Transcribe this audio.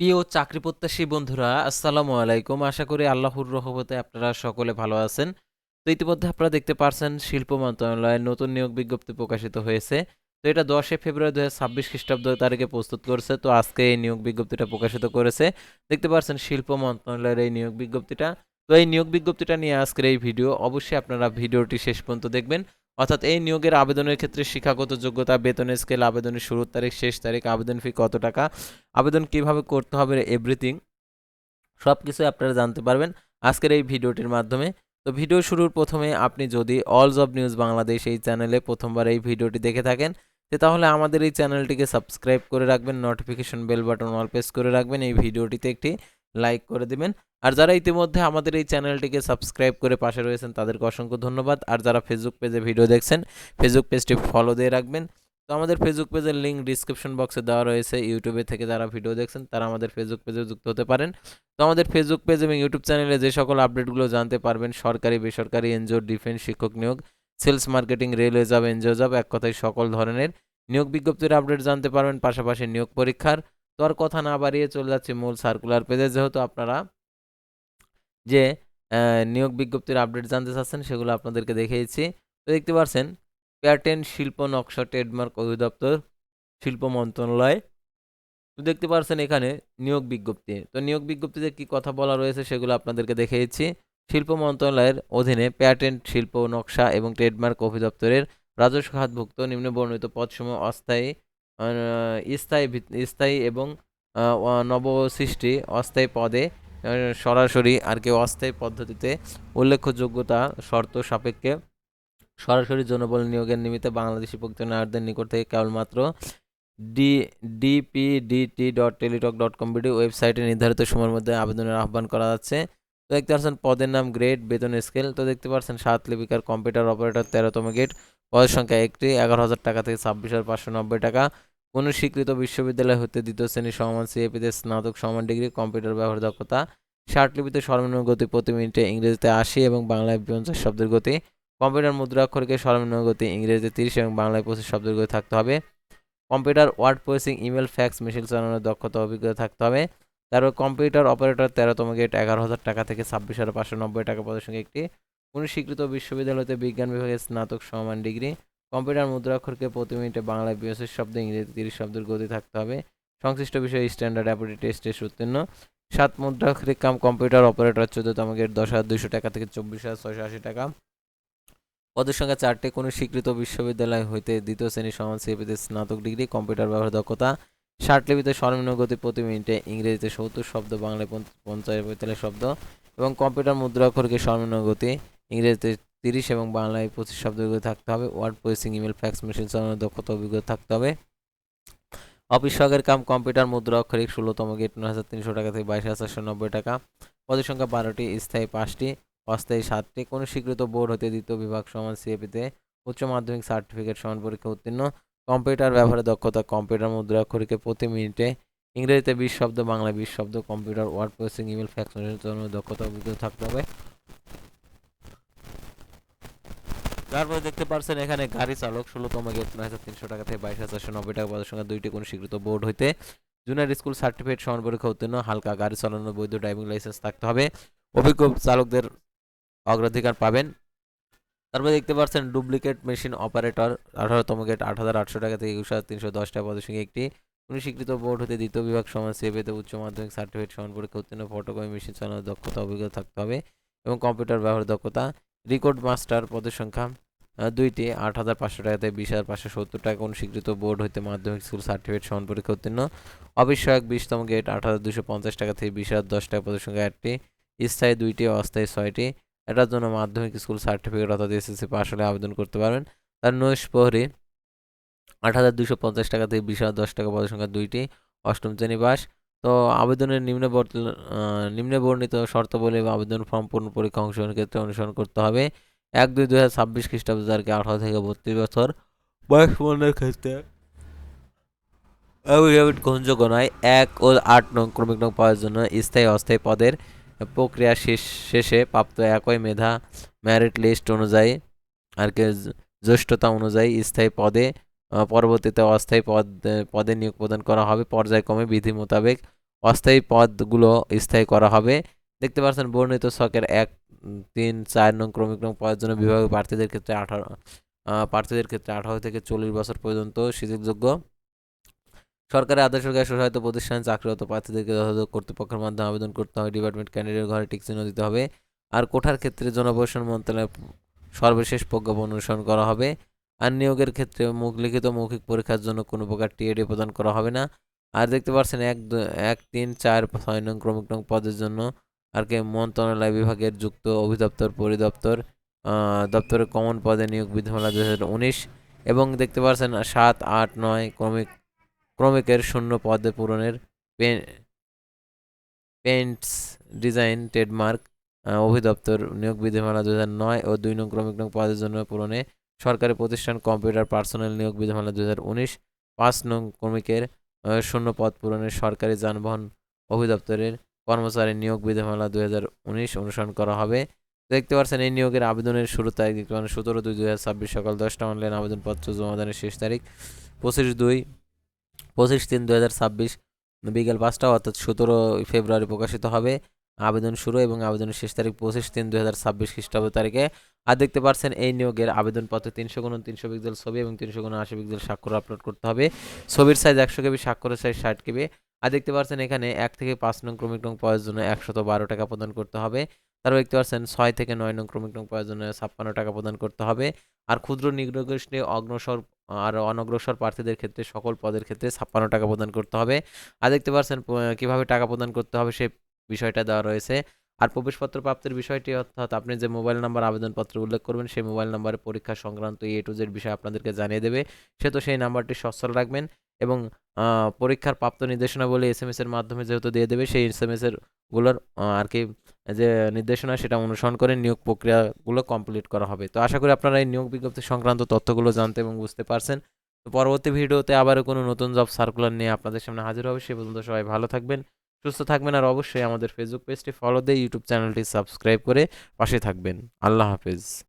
প্রিয় চাকরি প্রত্যাশী বন্ধুরা, আসসালামু আলাইকুম। আশা করি আল্লাহর রহমতে আপনারা সকলে ভালো আছেন। তো ইতিমধ্যে আপনারা দেখতে পারছেন শিল্প মন্ত্রণালয়ের নতুন নিয়োগ বিজ্ঞপ্তি প্রকাশিত হয়েছে। তো এটা দশই ফেব্রুয়ারি দু হাজার ছাব্বিশ খ্রিস্টাব্দ তারিখে প্রস্তুত করেছে। তো আজকে এই নিয়োগ বিজ্ঞপ্তিটা প্রকাশিত করেছে। দেখতে পারছেন শিল্প মন্ত্রণালয়ের এই নিয়োগ বিজ্ঞপ্তিটা। তো এই নিয়োগ বিজ্ঞপ্তিটা নিয়ে আজকের এই ভিডিও অবশ্যই আপনারা ভিডিওটি শেষ পর্যন্ত দেখবেন। অর্থাৎ এই নিয়োগের আবেদনের ক্ষেত্রে শিক্ষাগত যোগ্যতা, বেতনের স্কেল আবেদনের শুরুর তারিখ, শেষ তারিখ, আবেদন ফি কত টাকা, আবেদন কীভাবে করতে হবে এভরিথিং সব কিছু আপনারা জানতে পারবেন আজকের এই ভিডিওটির মাধ্যমে। তো ভিডিও শুরুর প্রথমে আপনি যদি অল জব নিউজ বাংলাদেশ এই চ্যানেলে প্রথমবার এই ভিডিওটি দেখে থাকেন তাহলে আমাদের এই চ্যানেলটিকে সাবস্ক্রাইব করে রাখবেন notification bell button all press করে রাখবেন, এই ভিডিওটিতে একটি লাইক করে দিবেন। আর যারা ইতিমধ্যে আমাদের এই চ্যানেলটিকে সাবস্ক্রাইব করে পাশে রয়েছেন, তাদেরকে অসংখ্য ধন্যবাদ। আর যারা ফেসবুক পেজে ভিডিও দেখছেন ফেসবুক পেজটি ফলো দিয়ে রাখবেন। তো আমাদের ফেসবুক পেজের লিঙ্ক ডিসক্রিপশন বক্সে দেওয়া রয়েছে। ইউটিউবে থেকে যারা ভিডিও দেখছেন, তারা আমাদের ফেসবুক পেজে যুক্ত হতে পারেন। তো আমাদের ফেসবুক পেজ এবং ইউটিউব চ্যানেলে যে সকল আপডেটগুলো জানতে পারবেন, সরকারি, বেসরকারি এনজিও ডিফেন্স শিক্ষক নিয়োগ sales marketing railway job NGO job এক কথায় সকল ধরনের নিয়োগ বিজ্ঞপ্তির আপডেট জানতে পারবেন। পাশাপাশি নিয়োগ পরীক্ষার তো আর কথা না বাড়িয়ে চলে যাচ্ছে মূল সার্কুলার পেজে যেহেতু আপনারা যে নিয়োগ বিজ্ঞপ্তির আপডেট জানতে চাচ্ছেন, সেগুলো আপনাদেরকে দেখিয়েছি। তো দেখতে পাচ্ছেন প্যাটেন্ট শিল্প নকশা ট্রেডমার্ক অধিদপ্তর, শিল্প মন্ত্রণালয়। তো দেখতে পাচ্ছেন এখানে নিয়োগ বিজ্ঞপ্তি। তো নিয়োগ বিজ্ঞপ্তিতে কি কথা বলা রয়েছে, সেগুলো আপনাদেরকে দেখিয়েছি। শিল্প মন্ত্রণালয়ের অধীনে প্যাটেন্ট শিল্প নকশা এবং ট্রেডমার্ক অধিদপ্তরের রাজস্ব খাতভুক্ত নিম্ন বর্ণিত পদসমূহ অস্থায়ী স্থায়ী স্থায়ী এবং নবসৃষ্টি অস্থায়ী পদে সরাসরি আর কি অস্থায়ী পদ্ধতিতে উল্লেখ্য যোগ্যতা শর্ত সাপেক্ষে সরাসরি জনবল নিয়োগের নিমিত্তে বাংলাদেশি নায়কদের নিকট থেকে কেবলমাত্র D DPDT dot Teletalk dot com BD ওয়েবসাইটে নির্ধারিত সময়ের মধ্যে আবেদনের আহ্বান করা যাচ্ছে। তো দেখতে পাচ্ছেন, পদের নাম গ্রেড বেতন স্কেল। তো দেখতে পাচ্ছেন, সাত লিপিকার কম্পিউটার অপারেটর, তেরোতম গেট। পদের সংখ্যা একটি, এগারো হাজার টাকা থেকে ছাব্বিশ হাজার পাঁচশো নব্বই টাকা। কোনো স্বীকৃত বিশ্ববিদ্যালয় হতে দ্বিতীয় শ্রেণি সমান সিএপিতে স্নাতক, সমান ডিগ্রি, কম্পিউটার ব্যবহার, দক্ষতা। লিপিতে সর্বনিম্ন গতি প্রতি মিনিটে ইংরেজিতে আশি এবং বাংলায় পঞ্চাশ শব্দের গতি। কম্পিউটার মুদ্রাক্ষরকে সর্বনিম্ন গতি ইংরেজিতে তিরিশ এবং বাংলায় পঁচিশ শব্দের গতি থাকতে হবে। Computer word processing, email, fax, machine চালানোর দক্ষতা অভিজ্ঞতা থাকতে হবে। তারপর কম্পিউটার অপারেটর তেরোতম গেট, এগারো হাজার টাকা থেকে ছাব্বিশ হাজার পাঁচশো নব্বই টাকা পদের সঙ্গে একটি। কোনো স্বীকৃত বিশ্ববিদ্যালয়তে বিজ্ঞান বিভাগে স্নাতক, সমান ডিগ্রি। কম্পিউটার মুদ্রাক্ষরকে প্রতি মিনিটে বাংলায় বিয়াশি শব্দ ইংরেজি তিরিশ শব্দের গতি থাকতে হবে। সংশ্লিষ্ট বিষয়ে স্ট্যান্ডার্ড অ্যাপিটি টেস্টে উত্তীর্ণ। সাত মুদ্রাক্ষরিক কাম কম্পিউটার অপারেটর চোদ্দতম গেট দশ হাজার দুশো টাকা থেকে চব্বিশ হাজার ছয়শো আশি টাকা। পদের সংখ্যা চারটে। কোনো স্বীকৃত বিশ্ববিদ্যালয় হইতে দ্বিতীয় শ্রেণি সমান সিএপিতে স্নাতক ডিগ্রি, কম্পিউটার ব্যবহার দক্ষতা। ষাট লিপিতে সর্বনিম্ন গতি প্রতি মিনিটে ইংরেজিতে সত্তর শব্দ, বাংলায় পঞ্চ- পঞ্চাশ পঁয়তাল্লিশ শব্দ। এবং কম্পিউটার মুদ্রাক্ষরকে সর্বনিম্ন গতি, ইংরেজিতে তিরিশ এবং বাংলায় পঁচিশ শব্দ থাকতে হবে। Word processing, email, fax, machine চালানোর দক্ষতা অভিজ্ঞতা থাকতে হবে। অফিস সহকারী কাম, কম্পিউটার, মুদ্রা অক্ষরিক, ষোলোতম গেট, নয় হাজার তিনশো টাকা থেকে বাইশ হাজার চারশো নব্বই টাকা। পদের সংখ্যা বারোটি, স্থায়ী পাঁচটি, অস্থায়ী সাতটি। কোনো স্বীকৃত বোর্ড হতে দ্বিতীয় বিভাগ সমান সিএপিতে উচ্চ মাধ্যমিক সার্টিফিকেট সমান পরীক্ষা উত্তীর্ণ। কম্পিউটার ব্যবহারে দক্ষতা, কম্পিউটার, মুদ্রা অক্ষরিকে প্রতি মিনিটে ইংরেজিতে বিশ শব্দ, বাংলায় বিশ শব্দ। Computer, word processing, email, fax দক্ষতা অভিজ্ঞতা থাকতে হবে। তারপরে দেখতে পারছেন এখানে গাড়ি চালক ষোলোতম গেট নয় হাজার তিনশো টাকা থেকে বাইশ হাজার নব্বই টাকা পদের সঙ্গে দুইটি কোনো স্বীকৃত বোর্ড হইতে জুনিয়র স্কুল সার্টিফিকেট সমান পরীক্ষা উত্তীর্ণ, হালকা গাড়ি চালানোর বৈধ ড্রাইভিং লাইসেন্স থাকতে হবে। অভিজ্ঞ চালকদের অগ্রাধিকার পাবেন। তারপরে দেখতে পাচ্ছেন ডুপ্লিকেট মেশিন অপারেটর, আঠারোতম গেট আট হাজার আটশো টাকা থেকে একুশ হাজার তিনশো দশ টাকা পদের সঙ্গে একটি কোনো স্বীকৃত বোর্ড হতে দ্বিতীয় বিভাগ সমান সিএপিতে উচ্চ মাধ্যমিক সার্টিফিকেট সমান পরীক্ষা উত্তীর্ণ, ফটোকপি, মেশিন চালানোর দক্ষতা, অভিজ্ঞতা থাকতে হবে এবং কম্পিউটার ব্যবহার দক্ষতা। রেকর্ড মাস্টার পদের সংখ্যা দুইটি, আট হাজার পাঁচশো টাকা থেকে বিশ হাজার পাঁচশো সত্তর টাকা কোনো স্বীকৃত বোর্ড হইতে মাধ্যমিক স্কুল সার্টিফিকেট সমান পরীক্ষা উত্তীর্ণ। সহায়ক বিশতম গেট আট হাজার দুশো পঞ্চাশ টাকা থেকে বিশ হাজার দশ টাকা পদের সংখ্যা একটি, স্থায়ী দুইটি অস্থায়ী ছয়টি। এটার জন্য মাধ্যমিক স্কুল সার্টিফিকেট অর্থাৎ এসএসসি পাস হলে আবেদন করতে পারবেন। তার নৈশ প্রহরী, আট হাজার দুশো পঞ্চাশ টাকা থেকে বিশ হাজার দশ টাকা পদের সংখ্যা দুইটি, অষ্টম শ্রেণি পাস তো আবেদনের নিম্ন নিম্নে বর্ণিত শর্তাবলী বা আবেদন ফর্ম পূর্ণ পরীক্ষা অংশগ্রহণের ক্ষেত্রে অনুসরণ করতে হবে। এক দুই দুই হাজার ছাব্বিশ খ্রিস্টাব্দ তারিখে আঠারো থেকে বত্রিশ বছর বয়স পূরণের ক্ষেত্রে অ্যাফিডেভিট গ্রহণযোগ্য নয়। এক ও আট নং ক্রমিক নং পাওয়ার জন্য স্থায়ী অস্থায়ী পদের প্রক্রিয়া শেষ, শেষে প্রাপ্ত একই মেধা ম্যারিট লিস্ট অনুযায়ী আর কি জ্যেষ্ঠতা অনুযায়ী স্থায়ী পদে পরবর্তীতে অস্থায়ী পদ পদে নিয়োগ প্রদান করা হবে। পর্যায়ক্রমে বিধি মোতাবেক অস্থায়ী পদগুলো স্থায়ী করা হবে। দেখতে পাচ্ছেন, বর্ণিত ছকের এক তিন, চার নং ক্রমিক নং পদের জন্য বিভাগীয় প্রার্থীদের ক্ষেত্রে আঠারো প্রার্থীদের ক্ষেত্রে আঠারো থেকে চল্লিশ বছর পর্যন্ত সুযোগযোগ্য সরকারি আদেশ সহায়ত প্রতিষ্ঠানে চাকরিরত প্রার্থীদেরকে যথাযথ কর্তৃপক্ষের মাধ্যমে আবেদন করতে হবে। ডিপার্টমেন্ট ক্যান্ডিডেট ঘরে টিক চিহ্ন দিতে হবে। আর কোঠার ক্ষেত্রে জনপ্রশাসন মন্ত্রণালয়ের সর্বশেষ প্রজ্ঞাপন অনুসরণ করা হবে। আর নিয়োগের ক্ষেত্রে মুখ, লিখিত মৌখিক পরীক্ষার জন্য কোনো প্রকার টিএডি প্রদান করা হবে না। আর দেখতে পাচ্ছেন এক এক, তিন, চার, ছয় নং ক্রমিক নং পদের জন্য আর কি মন্ত্রণালয় বিভাগের যুক্ত অভিদপ্তর, পরিদপ্তর দপ্তরের কমন পদে নিয়োগ বিধিমালা দু হাজার উনিশ এবং দেখতে পাচ্ছেন সাত, আট, নয় ক্রমিক, ক্রমিকের শূন্য পদে পূরণের পেন্টস ডিজাইন ট্রেডমার্ক অধিদপ্তর নিয়োগ বিধিমালা দু হাজার নয় ও দুই নং ক্রমিক নং পদের জন্য পূরণে সরকারি প্রতিষ্ঠান কম্পিউটার পার্সোনাল নিয়োগ বিধিমালা দু হাজার উনিশ, পাঁচ নং ক্রমিকের শূন্য পদ পূরণে সরকারি যানবাহন অধিদপ্তরের কর্মচারী নিয়োগ বিধিমালা দুই হাজার উনিশ অনুসরণ করা হবে। দেখতে পাচ্ছেন, এই নিয়োগের আবেদনের শুরু তারিখ দেখতে সতেরো দুই দু হাজার ছাব্বিশ সকাল দশটা অনলাইন আবেদনপত্র জমাদানের শেষ তারিখ, পঁচিশ দুই, পঁচিশ তিন দু হাজার ছাব্বিশ বিকেল পাঁচটা অর্থাৎ সতেরো ফেব্রুয়ারি প্রকাশিত হবে। আবেদন শুরু এবং আবেদনের শেষ তারিখ পঁচিশ তিন দু হাজার ছাব্বিশ খ্রিস্টাব্দ তারিখে। আর দেখতে পাচ্ছেন এই নিয়োগের আবেদনপত্রে তিনশো গুণ তিনশো পিক্সেল ছবি এবং তিনশো গুণ আশি পিক্সেল স্বাক্ষর আপলোড করতে হবে। ছবির সাইজ একশো কেবি, স্বাক্ষরের সাইজ ষাট কেবি। আর দেখতে পাচ্ছেন এখানে এক থেকে পাঁচ নং ক্রমিক নং পাওয়ার জন্য একশত বারো টাকা প্রদান করতে হবে। তারপর দেখতে পাচ্ছেন ছয় থেকে নয় নং ক্রমিক নং পাওয়ার জন্য ছাপ্পান্ন টাকা প্রদান করতে হবে। আর ক্ষুদ্র নিগ্রগোষ্ঠী অগ্রসর আর অনগ্রসর প্রার্থীদের ক্ষেত্রে সকল পদের ক্ষেত্রে ছাপ্পান্ন টাকা প্রদান করতে হবে। আর দেখতে পাচ্ছেন কীভাবে টাকা প্রদান করতে হবে সে বিষয়টা দেওয়া রয়েছে। আর প্রবেশপত্র প্রাপ্তির বিষয়টি অর্থাৎ আপনি যে মোবাইল নাম্বার আবেদনপত্র উল্লেখ করবেন, সেই মোবাইল নাম্বারে পরীক্ষা সংক্রান্ত এ টু জেড বিষয় আপনাদেরকে জানিয়ে দেবে। সে তো সেই নাম্বারটি সচ্ছল রাখবেন এবং পরীক্ষার প্রাপ্ত নির্দেশনাবলী এস এম এস এর মাধ্যমে যেহেতু দিয়ে দেবে, সেই এস এম এস এরগুলোর আর কি, যে নির্দেশনা সেটা অনুসরণ করে নিয়োগ প্রক্রিয়াগুলো কমপ্লিট করা হবে। তো আশা করি আপনারা এই নিয়োগ বিজ্ঞপ্তি সংক্রান্ত তথ্যগুলো জানতে এবং বুঝতে পারছেন। তো পরবর্তী ভিডিওতে আবারও কোনো নতুন জব সার্কুলার নিয়ে আপনাদের সামনে হাজির হবে, সে পর্যন্ত সবাই ভালো থাকবেন। সুস্থ থাকবেন আর অবশ্যই আমাদের ফেসবুক পেজটি ফলো দিয়ে ইউটিউব চ্যানেলটি সাবস্ক্রাইব করে পাশে থাকবেন। আল্লাহ হাফেজ।